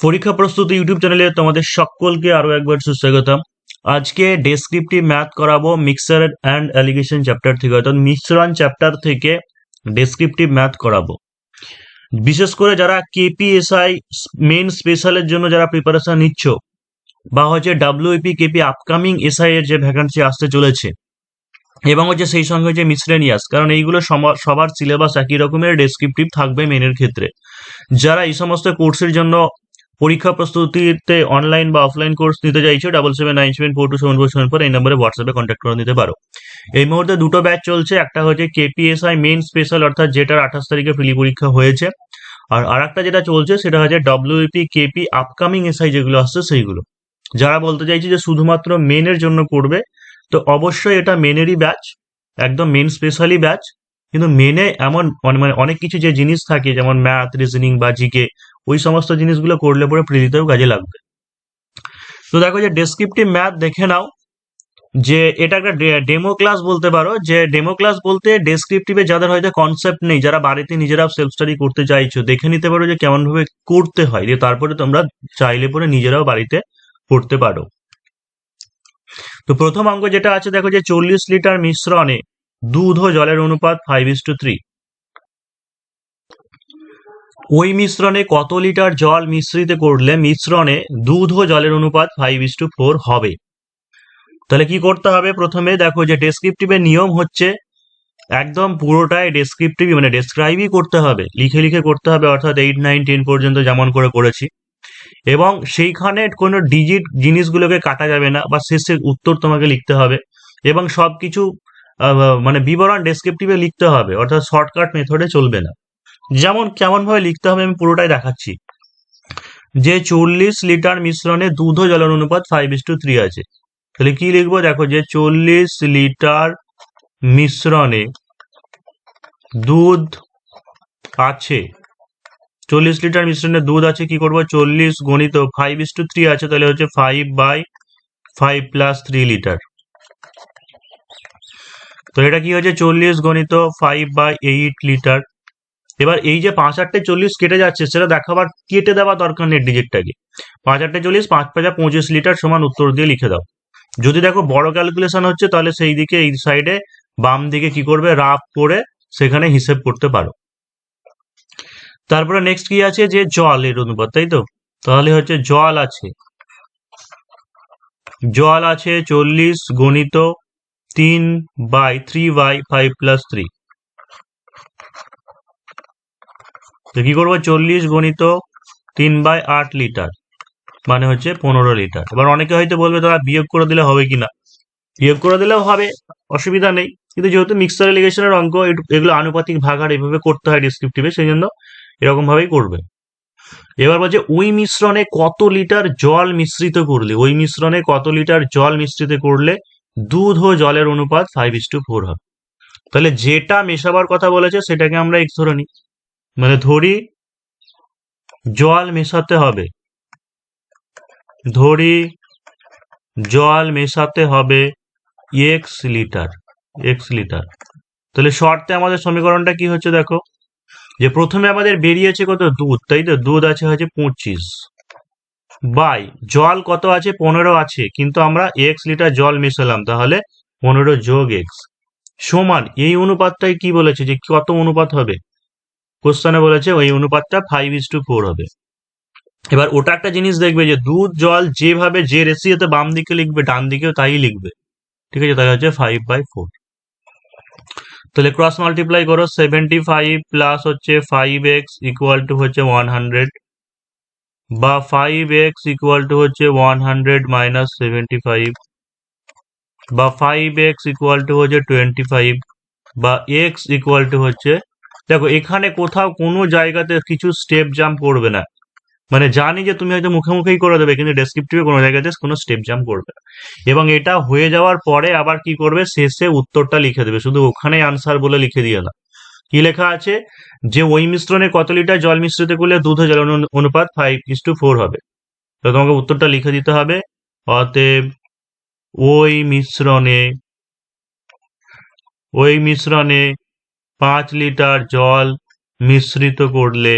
পরীক্ষা প্রস্তুতি ইউটিউব চ্যানেলে তোমাদের সকলকে আরও একবার সুস্বাগতম। আজকে ডেসক্রিপটিভ ম্যাথ করাবো মিক্সার অ্যান্ড অ্যালিগেশন চ্যাপ্টার থেকে, অর্থাৎ মিশ্রণ চ্যাপ্টার থেকে ডেসক্রিপটিভ ম্যাথ করাবো। বিশেষ করে যারা কেপিএসআই মেন স্পেশালের জন্য যারা প্রিপারেশন নিচ্ছ, বা হচ্ছে ডাব্লিউপি কেপি আপকামিং এসআই এর যে ভ্যাকান্সি আসতে চলেছে, এবং হচ্ছে সেই সঙ্গে হচ্ছে মিসলেনিয়াস কারণ এইগুলো সবার সিলেবাস একই রকমের ডেসক্রিপটিভ থাকবে মেনের ক্ষেত্রে। যারা এই সমস্ত কোর্সের জন্য পরীক্ষা প্রস্তুতিতে অনলাইন বা অফলাইন কোর্স নিতে চাইছো double seven nine seven four two seven four seven four এই নম্বরে হোয়াটসঅ্যাপে কন্ট্যাক্ট করে নিতে পারো। এই মুহূর্তে দুটো ব্যাচ চলছে, একটা হচ্ছে কেপিএসআই মেন স্পেশাল অর্থাৎ যেটার আঠাশ তারিখে ফিলি পরীক্ষা হয়েছে। আর আরেকটা যেটা চলছে, সেটা হচ্ছে ডব্লিউপি কেপি আপকামিং এসআই যেগুলো আসছে, সেইগুলো। যারা বলতে চাইছে যে শুধুমাত্র মেনের জন্য পড়বে তো অবশ্যই এটা মেনেরই ব্যাচ একদম মেন স্পেশালি ব্যাচ কিন্তু মেনে এমন মানে মানে অনেক কিছু যে জিনিস থাকে, যেমন ম্যাথ রিজনিং বা জিকে ওই সমস্ত জিনিসগুলো করলে পরে প্রেরিতেও কাজে লাগবে। তো দেখো যে ডেসক্রিপটিভ ম্যাথ দেখে নাও, যে এটা একটা ডেমো ক্লাস বলতে পারো, যে ডেমো ক্লাস বলতে ডেসক্রিপটিভে যাদের হয়তো কনসেপ্ট নেই, যারা বাড়িতে নিজেরা সেলফ স্টাডি করতে চাইছো, দেখে নিতে পারো যে কেমন ভাবে করতে হয়, দিয়ে তারপরে তোমরা চাইলে পরে নিজেরাও বাড়িতে পড়তে পারো। তো প্রথম অঙ্ক যেটা আছে, দেখো যে চল্লিশ লিটার মিশ্রণে দুধ ও জলের অনুপাত ফাইভ ইস টু থ্রি ওই মিশ্রণে কত লিটার জল মিশ্রিত করলে মিশ্রণে দুধ ও জলের অনুপাত ফাইভ ইস টু ফোর হবে? তাহলে কি করতে হবে? প্রথমে দেখো যে ডেসক্রিপটিভের নিয়ম হচ্ছে একদম পুরোটাই ডেসক্রিপটিভ মানে ডেসক্রাইবই করতে হবে। লিখে লিখে করতে হবে, অর্থাৎ এইট নাইন টেন পর্যন্ত যেমন করে করেছি। এবং সেইখানে কোনো ডিজিট জিনিসগুলোকে কাটা যাবে না বা শেষে উত্তর তোমাকে লিখতে হবে। এবং সব কিছু মানে বিবরণ ডেসক্রিপটিভে লিখতে হবে, অর্থাৎ শর্টকাট মেথডে চলবে না। যেমন কেমন ভাবে লিখতে হবে আমি পুরোটাই দেখাচ্ছি। যে চল্লিশ লিটার মিশ্রণে দুধ জলের অনুপাত ফাইভ ইস টু থ্রি আছে। তাহলে কি লিখব? দেখো যে চল্লিশ লিটার মিশ্রণে দুধ আছে। চল্লিশ লিটার মিশ্রণে দুধ আছে কি করব? চল্লিশ গণিত ফাইভ ইস টু থ্রি আছে, তাহলে হচ্ছে five by five plus three litre তো এটা কি হচ্ছে চল্লিশ গণিত ফাইভ বাই এইট লিটার এবার এই যে পাঁচ আটটে চল্লিশ কেটে যাচ্ছে, সেটা দেখাবার, কেটে দেওয়া দরকার নেই ডিজিটটাকে। পাঁচ আটটে চল্লিশ, পাঁচ পাঁচা পঁচিশ লিটার সমান উত্তর দিয়ে লিখে দাও। যদি দেখো বড় ক্যালকুলেশন হচ্ছে, তাহলে সেই দিকে এই সাইডে বাম দিকে কি করবে, রাফ করে সেখানে হিসেব করতে পারো। তারপরে নেক্সট কি আছে? যে জল, এর অনুপাত, তাই তো? তাহলে হচ্ছে জল আছে। জল আছে চল্লিশ গণিত তিন by three by five plus three তো কি করব? চল্লিশ গণিত তিন বাই আট লিটার মানে হচ্ছে পনেরো লিটার। এবার অনেকে হয়তো বলবে, তারা বিয়োগ করে দিলে হবে কিনা বিয়োগ করে দিলেও হবে, অসুবিধা নেই। কিন্তু যেহেতু মিক্সার এলিগেশনের অঙ্ক এগুলো আনুপাতিক ভাগার এভাবে করতে হয় ডিসক্রিপটিভে সেই জন্য এরকম ভাবেই করবে। এবার বলছে, ওই মিশ্রণে কত লিটার জল মিশ্রিত করলে, ওই মিশ্রণে কত লিটার জল মিশ্রিত করলে দুধ ও জলের অনুপাত ফাইভ ইস টু ফোর হবে? তাহলে যেটা মেশাবার কথা বলেছে, সেটাকে আমরা এক্স ধরে নিই। মানে ধরি জল মেশাতে হবে। ধরি জল মেশাতে হবে এক্স লিটার এক্স লিটার তাহলে শর্তে আমাদের সমীকরণটা কি হচ্ছে দেখো? যে প্রথমে আমাদের বেরিয়েছে কত? দুধ, তাই তো? দুধ আছে হচ্ছে পঁচিশ। বাই, জল কত আছে? পনেরো আছে। কিন্তু আমরা এক্স লিটার জল মেশালাম, তাহলে পনেরো যোগ এক্স সমান, এই অনুপাতটাই কি বলেছে? যে কত অনুপাত হবে? কোশ্চেনে বলেছে, ওই অনুপাতটা ফাইভ ইস টু ফোর হবে। এবার ওটা একটা জিনিস দেখবে যে, দুধ, জল যেভাবে, যে রেসিওতে বাম দিকে লিখবে, ডান দিকেও তাই লিখবে। ঠিক আছে, তাহলে হচ্ছে ফাইভ বাই ফোর তাহলে ক্রস মাল্টিপ্লাই করো সেভেন্টি ফাইভ প্লাস হচ্ছে ফাইভ এক্স ইকুয়াল টু হচ্ছে ওয়ান হান্ড্রেড বা ফাইভ এক্স ইকুয়াল টু হচ্ছে one hundred minus seventy five বা ফাইভ এক্স ইকুয়াল টু হচ্ছে টোয়েন্টি ফাইভ বা এক্স ইকুয়াল টু হচ্ছে দেখো, এখানে কোথাও কোনো জায়গাতে কিছু স্টেপ জাম্প করবে না। মানে জানি যে তুমি হয়তো মুখে মুখেই করে দেবে, কিন্তু ডেসক্রিপটিভে কোনো জায়গাতে কোনো স্টেপ জাম্প করবে না। এবং এটা হয়ে যাওয়ার পরে আবার কি করবে? শেষে উত্তরটা লিখে দেবে। শুধু ওখানেই আনসার বলে লিখে দিও না। কি লেখা আছে? যে ওই মিশ্রণে কত লিটার জল মিশ্রিত করলে দুধ জল অনু- অনুপাত ফাইভ ইস টু ফোর হবে। তো তোমাকে উত্তরটা লিখে দিতে হবে। অতএব ওই মিশ্রণে ওই মিশ্রণে পাঁচ লিটার জল মিশ্রিত করলে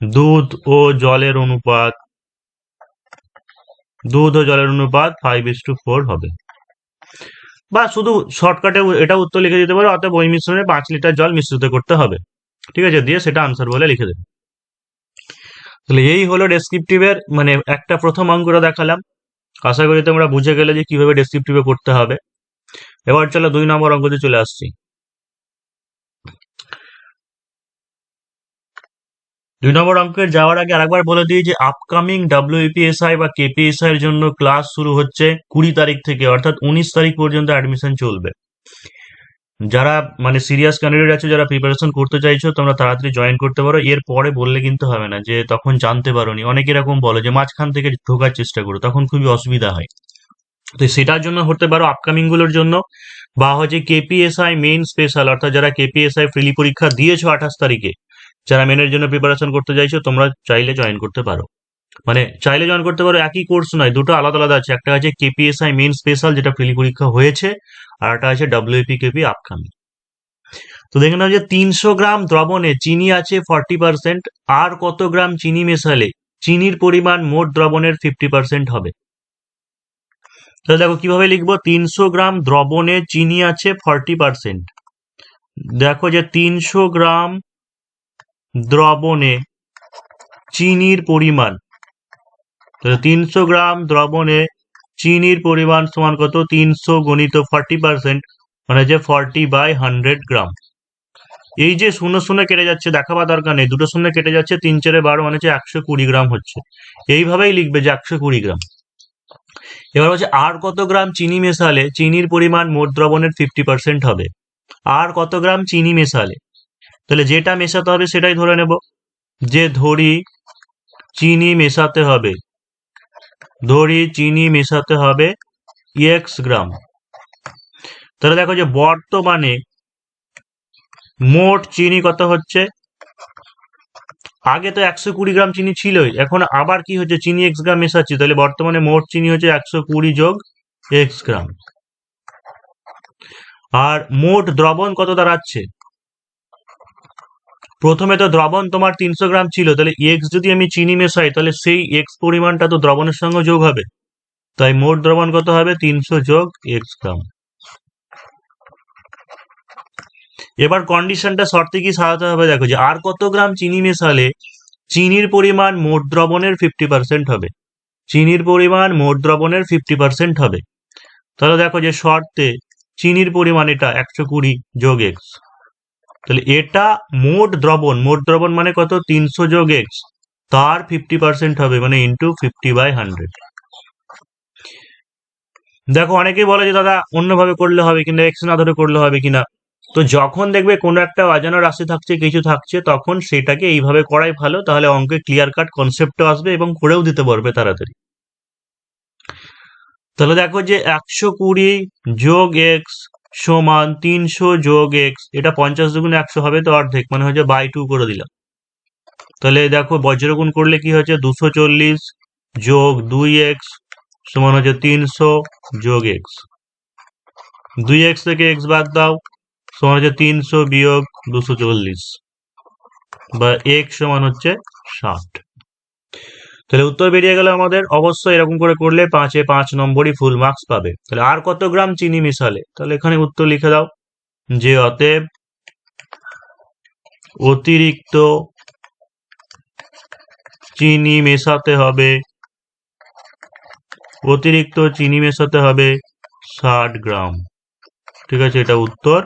দুধ ও জলের অনুপাত, দুধ ও জলের অনুপাত ফাইভ ইস টু ফোর হবে। বা শুধু শর্টকাটে এটা উত্তর লিখে দিতে পারো, অতএব ওই মিশ্রণে পাঁচ লিটার জল মিশ্রিত করতে হবে। ঠিক আছে, দিয়ে সেটা আনসার বলে লিখে দেবে। তাহলে এই হলো ডেসক্রিপটিভের মানে একটা প্রথম অঙ্কটা দেখালাম। আশা করি তোমরা বুঝে গেলে যে কীভাবে ডেসক্রিপটিভে করতে হবে। এবার চলো দুই নম্বর অঙ্কতে চলে আসছি। দুই নম্বর অঙ্কের যাওয়ার আগে আরেকবার বলে দিই যে আপকামিং ডাব্লিউপিএসআই বা কেপিএসআই এর জন্য ক্লাস শুরু হচ্ছে কুড়ি তারিখ থেকে, অর্থাৎ উনিশ তারিখ পর্যন্ত অ্যাডমিশন চলবে। যারা মানে সিরিয়াস ক্যান্ডিডেট আছে, যারা প্রিপারেশন করতে চাইছো, তোমরা তাড়াতাড়ি জয়েন করতে পারো। এর পরে বললে কিন্তু হবে না যে তখন জানতে পারোনি। অনেক এরকম বলে যে মাঝখান থেকে ঢোকার চেষ্টা করো, তখন খুবই অসুবিধা হয়। তো সেটার জন্য হতে পারো আপকামিংগুলোর জন্য, বা হচ্ছে কেপিএসআই মেইন স্পেশাল অর্থাৎ যারা কেপিএসআই ফ্রিলি পরীক্ষা দিয়েছ আঠাশ তারিখে, যারা মেনের জন্য প্রিপারেশন করতে চাইছো, তোমরা চাইলে জয়েন করতে পারো। মানে চাইলে জয়েন করতে পারো, একই কোর্স নয়, দুটো আলাদা আলাদা আছে, একটা আছে কেপিএসআই মেইন স্পেশাল যেটা ফ্রিলি পরীক্ষা হয়েছে, আর একটা আছে ডাব্লিউপি কেপি আপকামিং তো দেখে নাও যে তিনশো গ্রাম দ্রবণে চিনি আছে ফর্টি পার্সেন্ট আর কত গ্রাম চিনি মেশালে, চিনির পরিমাণ মোট দ্রবণের ফিফটি পার্সেন্ট হবে। তাহলে দেখো কীভাবে লিখব? তিনশো গ্রাম দ্রবণে চিনি আছে ফর্টি পার্সেন্ট দেখো যে তিনশো গ্রাম দ্রবণে চিনির পরিমাণ তিনশো গ্রাম দ্রবণে চিনির পরিমাণ সমান কত? তিনশো গণিত ফর্টি পার্সেন্ট মানে যে ফর্টি বাই হান্ড্রেড গ্রাম। এই যে শূন্য শূন্য কেটে যাচ্ছে, দেখাবার দরকার নেই। দুটো শূন্য কেটে যাচ্ছে, তিন চারে বারো মানে হচ্ছে একশো কুড়ি গ্রাম হচ্ছে। এইভাবেই লিখবে যে একশো কুড়ি গ্রাম। এবার হচ্ছে আর কত গ্রাম চিনি মেশালে চিনির পরিমাণ মোট দ্রবণের ফিফটি পার্সেন্ট হবে। আর কত গ্রাম চিনি মেশালে? তাহলে যেটা মেশাতে হবে সেটাই ধরে নেব। যে ধরি চিনি মেশাতে হবে, ধরি চিনি মেশাতে হবে এক্স গ্রাম। তাহলে দেখো যে বর্তমানে মোট চিনি কত হচ্ছে? আগে তো একশো কুড়ি গ্রাম চিনি ছিলই, এখন আবার কি হচ্ছে? চিনি এক্স গ্রাম মেশাচ্ছি, তাহলে বর্তমানে মোট চিনি হচ্ছে একশো কুড়ি যোগ এক্স গ্রাম। আর মোট দ্রবণ কত দাঁড়াচ্ছে? প্রথমে তো দ্রবণ তোমার তিনশো গ্রাম ছিল, তাহলে এক্স যদি আমি চিনি মেশাই, তাহলে সেই এক্স পরিমাণটা তো দ্রবণের সঙ্গে যোগ হবে। তাই মোট দ্রবণ কত হবে? তিনশো যোগ এক্স গ্রাম। এবার কন্ডিশনটা শর্তে কি সাজাতে হবে, দেখো যে আর কত গ্রাম চিনি মেশালে চিনির পরিমাণ মোট দ্রবণের ফিফটি পার্সেন্ট হবে। চিনির পরিমাণ মোট দ্রবণের ফিফটি পার্সেন্ট হবে। তাহলে দেখো যে শর্তে চিনির পরিমাণ এটা একশো কুড়ি যোগ এক্স তাহলে এটা মোট দ্রবণ মোট দ্রবণ মানে কত? তিনশো যোগ এক্স তার ফিফটি পার্সেন্ট হবে মানে ইন্টু ফিফটি বাই হান্ড্রেড দেখো অনেকেই বলে যে দাদা অন্যভাবে করলে হবে কিনা এক্স না ধরে করলে হবে কিনা। তো যখন দেখবে কোনো একটা অজানা রাশি থাকছে, কিছু থাকছে, তখন সেটাকে এইভাবে করাই ভালো, তাহলে অঙ্কে ক্লিয়ার কাট কনসেপ্টও আসবে এবং করেও দিতে পারবে তাড়াতাড়ি। তাহলে দেখো যে একশো কুড়ি যোগ এক্স সমান তিনশো যোগ এক্স এটা পঞ্চাশ দুগুণে একশো হবে তো অর্ধেক মানে হচ্ছে বাই টু করে দিলাম। তাহলে দেখো বজ্রগুণ করলে কি হচ্ছে? দুশো চল্লিশ যোগ দুই এক্স সমান হচ্ছে তিনশো যোগ এক্স দুই এক্স থেকে এক্স বাদ দাও সমান হচ্ছে তিনশো বিয়োগ দুশো চল্লিশ বা এক সমান হচ্ছে ষাট। তাহলে উত্তর বেরিয়ে গেল আমাদের, অবশ্যই এরকম করে করলে পাঁচে পাঁচ নম্বরই ফুল মার্কস পাবে। তাহলে আর কত গ্রাম চিনি মিশালে? তাহলে এখানে উত্তর লিখে দাও। যে অতএব অতিরিক্ত চিনি মেশাতে হবে, অতিরিক্ত চিনি মেশাতে হবে ষাট গ্রাম। ঠিক আছে, এটা উত্তর।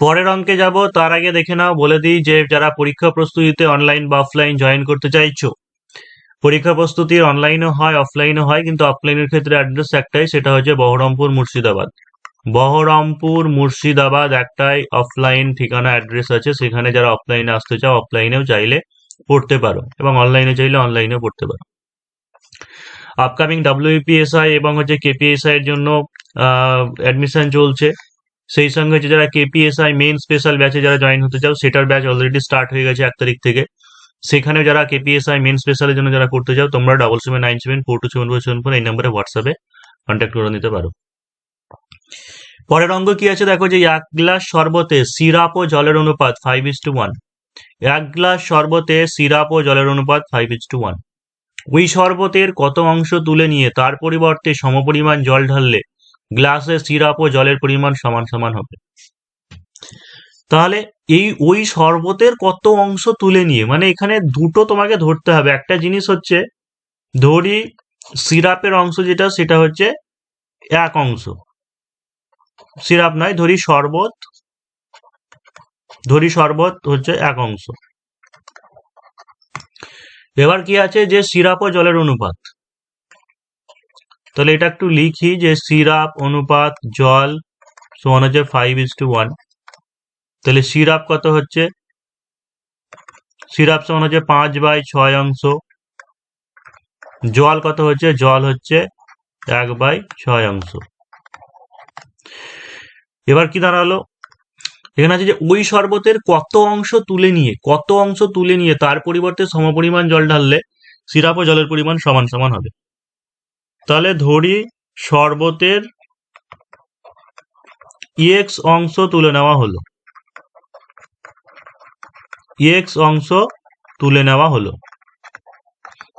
পরের অঙ্কে যাব, তার আগে দেখে নাও, বলে দিই যে যারা পরীক্ষা প্রস্তুতিতে অনলাইন বা অফলাইন জয়েন করতে চাইছো, পরীক্ষা প্রস্তুতির অনলাইনও হয় অফলাইনও হয়, কিন্তু অফলাইনের ক্ষেত্রে অ্যাড্রেস একটাই, সেটা হচ্ছে বহরমপুর মুর্শিদাবাদ। বহরমপুর, মুর্শিদাবাদ একটাই অফলাইন ঠিকানা অ্যাড্রেস আছে। সেখানে যারা অফলাইনে আসতে চাও অফলাইনেও চাইলে পড়তে পারো এবং অনলাইনে চাইলে অনলাইনেও পড়তে পারো। আপকামিং ডাব্লিউপিএসআই এবং হচ্ছে কেপিএসআই এর জন্য অ্যাডমিশন চলছে। সেই সঙ্গে হচ্ছে যারা কেপিএসআই মেন স্পেশাল ব্যাচে যারা জয়েন হতে চাও, সেটার ব্যাচ অলরেডি স্টার্ট হয়ে গেছে এক তারিখ থেকে। সেখানে যারা কেপিএসআই মেন স্পেশালের জন্য যারা করতে চাও, তোমরা double seven nine seven four two seven four seven four এই নাম্বারে হোয়াটসঅ্যাপে কন্ট্যাক্ট করে নিতে পারো। পরের অঙ্গ কি আছে? দেখো যে এক গ্লাস শরবতে সিরাপ ও জলের অনুপাত ফাইভ ইস টু ওয়ান এক গ্লাস শরবতে সিরাপ ও জলের অনুপাত ফাইভ ইস টু ওয়ান ওই শরবতের কত অংশ তুলে নিয়ে তার পরিবর্তে সমপরিমাণ জল ঢাললে গ্লাসে সিরাপ ও জলের পরিমাণ সমান সমান হবে। তাহলে এই ওই শরবতের কত অংশ তুলে নিয়ে মানে এখানে দুটো তোমাকে ধরতে হবে। একটা জিনিস হচ্ছে, ধরি সিরাপের অংশ যেটা, সেটা হচ্ছে এক অংশ। সিরাপ নয় ধরি শরবত। ধরি শরবত হচ্ছে এক অংশ। এবার কি আছে যে সিরাপ ও জলের অনুপাত। তাহলে এটা একটু লিখি যে সিরাপ, অনুপাত, জল সমান হচ্ছে ফাইভ ইস টু ওয়ান তাহলে সিরাপ কত হচ্ছে? সিরাপ সমান হচ্ছে পাঁচ বাই ছয় অংশ। জল কত হচ্ছে? জল হচ্ছে এক বাই ছয় অংশ। এবার কি দাঁড়াল? এখানে আছে যে, ওই শরবতের কত অংশ তুলে নিয়ে, কত অংশ তুলে নিয়ে তার পরিবর্তে সমপরিমাণ জল ঢাললে সিরাপ ও জলের পরিমাণ সমান সমান হবে। তাহলে ধরি শরবতের এক্স অংশ তুলে নেওয়া হলো। এক্স অংশ তুলে নেওয়া হলো।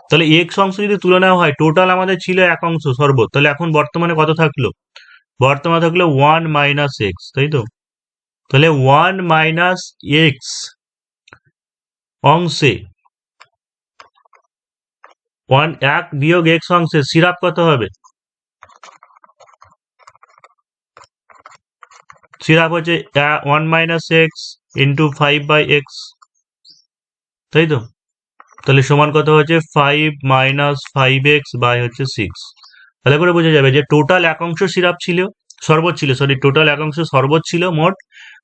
তাহলে এক্স অংশ যদি তুলে নেওয়া হয় টোটাল আমাদের ছিল এক অংশ শরবত। তাহলে এখন বর্তমানে কত থাকল? বর্তমানে থাকল ওয়ান মাইনাস এক্স তাই তো? তাহলে ওয়ান মাইনাস এক্স অংশে ওয়ান এক বিয়োগ এক্স অংশে সিরাপ কত হবে? সিরাপ হচ্ছে one minus x into five by x তাই তো? তাহলে সমান কত হচ্ছে? Five minus five x by হচ্ছে সিক্স তাহলে করে বোঝা যাবে যে টোটাল একাংশ সিরাপ ছিল, শরবত ছিল সরি টোটাল একাংশ শরবত ছিল মোট,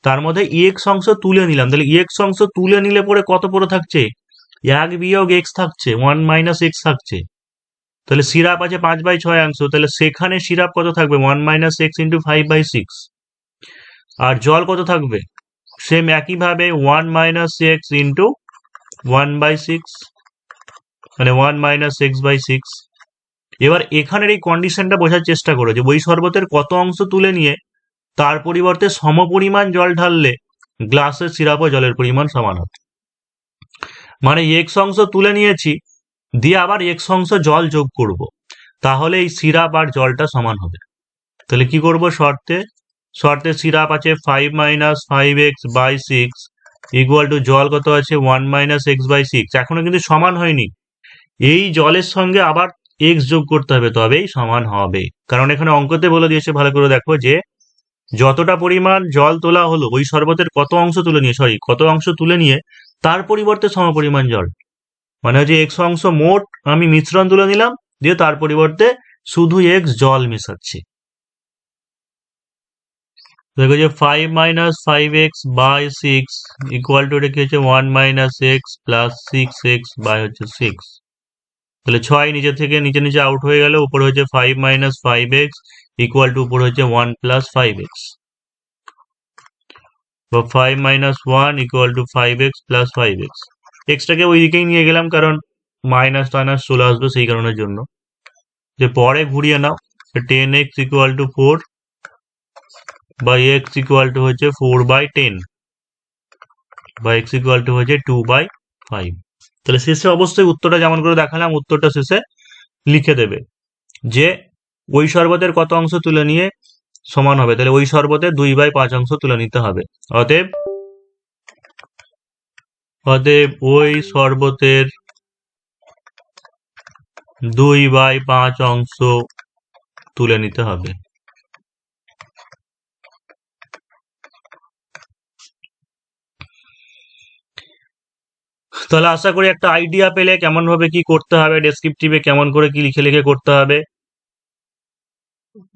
তার মধ্যে এক্স অংশ তুলে নিলাম। তাহলে এক্স অংশ তুলে নিলে পরে কত পরে থাকছে? এক বিয়োগ এক্স থাকছে ওয়ান মাইনাস এক্স থাকছে। তাহলে সিরাপ আছে পাঁচ বাই ছয় অংশ, তাহলে সেখানে সিরাপ কত থাকবে? One minus x into five by six আর জল কত থাকবে? সেম একইভাবে one minus x into one by six মানে one minus x by six এবার এখানের এই কন্ডিশনটা বোঝার চেষ্টা করো যে ওই শরবতের কত অংশ তুলে নিয়ে তার পরিবর্তে সমপরিমাণ জল ঢাললে গ্লাসের সিরাপ ও জলের পরিমাণ সমান হবে। মানে এক্স অংশ তুলে নিয়েছি, দিয়ে আবার এক্স অংশ জল যোগ করব। তাহলে এই সিরাপ আর জলটা সমান হবে। তাহলে কি করব শর্তে? শর্তে সিরাপ আছে five minus five x by six equal to জল কত আছে? One minus x by six এখনও কিন্তু সমান হয়নি। এই জলের সঙ্গে আবার এক্স যোগ করতে হবে তবেই সমান হবে। কারণ এখানে অঙ্কতে বলে দিয়েছে, ভালো করে দেখো যে, যতটা পরিমাণ জল তোলা হলো, ওই শরবতের কত অংশ তুলে নিয়ে সরি কত অংশ তুলে নিয়ে, তার পরিবর্তে সমপরিমাণ জল। মানে হচ্ছে এক্স অংশ মোট আমি মিশ্রণ তুলে নিলাম, দিয়ে তার পরিবর্তে শুধু এক্স জল মেশাচ্ছি। দেখো যে five minus five x by six equal to এটা কি হচ্ছে one minus x plus six x by হচ্ছে সিক্স তাহলে ছয় নিচে থেকে নিচে নিচে আউট হয়ে গেল উপরে হচ্ছে five minus five x equal to উপরে হচ্ছে ওয়ান প্লাস ফাইভ এক্স বা five minus one equal to five x plus five x এক্সটাকে ওই দিকেই নিয়ে গেলাম কারণ মাইনাস টাইনাস চলে আসবে সেই কারণের জন্য। যে পরে ঘুরিয়ে নাও ten x equal to four by x equal to হচ্ছে ফোর বাই টেন বা এক্স ইকুয়াল টু হচ্ছে টু বাই ফাইভ তাহলে শেষে অবশ্যই উত্তরটা যেমন করে দেখালাম, উত্তরটা শেষে লিখে দেবে যে ওই শরবতের কত অংশ তুলে নিয়ে সমান হবে। তাহলে ওই শরবতের দুই বাই পাঁচ অংশ তুলে নিতে হবে। অতএব অতএব ওই শরবতের দুই বাই পাঁচ অংশ তুলে নিতে হবে। তাহলে আশা করি একটা আইডিয়া পেলে কেমন ভাবে কি করতে হবে ডেসক্রিপটিভে কেমন করে কি লিখে লিখে করতে হবে।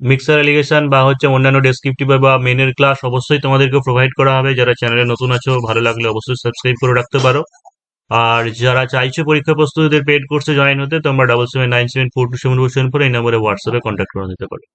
মিক্সার এলিগেশন বা হচ্ছে অন্যান্য ডেসক্রিপটিভ বা মেনের ক্লাস অবশ্যই তোমাদেরকে প্রোভাইড করা হবে। যারা চ্যানেলে নতুন আছো, ভালো লাগলে অবশ্যই সাবস্ক্রাইব করে রাখতে পারো। আর যারা চাইছো পরীক্ষা প্রস্তুতিদের পেড কোর্সে জয়েন হতে, তোমরা double seven nine seven four two seven four seven four এই নম্বরে হোয়াটসঅ্যাপে কন্ট্যাক্ট করে দিতে পারো।